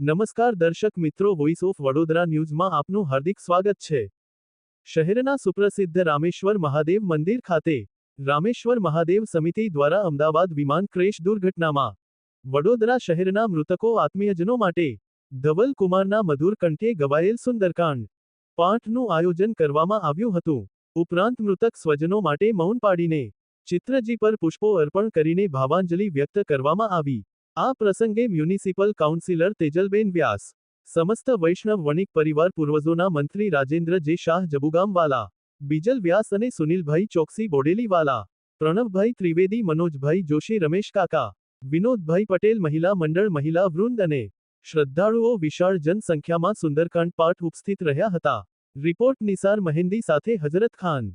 નમસ્કાર દર્શક મિત્રો વોઇસ ઓફ વડોદરા ન્યૂઝમાં આપનું હાર્દિક સ્વાગત છે. શહેરના સુપ્રસિદ્ધ રામેશ્વર મહાદેવ મંદિર ખાતે રામેશ્વર મહાદેવ સમિતિ દ્વારા અમદાવાદ વિમાન ક્રેશ દુર્ઘટનામાં વડોદરા શહેરના મૃતકો આત્મીયજનો માટે ધવલ કુમારના મધુર કંઠે ગવાયેલ સુંદરકાંડ પાઠનું આયોજન કરવામાં આવ્યું હતું. ઉપરાંત મૃતક સ્વજનો માટે મૌન પાડીને ચિત્રજી પર પુષ્પો અર્પણ કરીને ભાવાંજલિ વ્યક્ત કરવામાં આવી. આ પ્રસંગે મ્યુનિસિપલ કાઉન્સિલર તેજલબેન વ્યાસ, સમસ્ત વૈષ્ણવ વણિક પરિવાર પૂર્વજોના મંત્રી રાજેન્દ્ર જે શાહ જબુગામવાલા, બીજલ વ્યાસ અને સુનિલભાઈ ચોકસી બોડેલીવાલા, પ્રણવભાઈ ત્રિવેદી, મનોજભાઈ જોશી, રમેશ કાકા, વિનોદભાઈ પટેલ મહિલા મંડળ, મહિલા વૃંદ અને શ્રદ્ધાળુઓ વિશાળ જનસંખ્યામાં સુંદરકાંડ પાઠ ઉપસ્થિત રહ્યા હતા. રિપોર્ટ નિસાર મહેંદી સાથે હઝરત ખાન.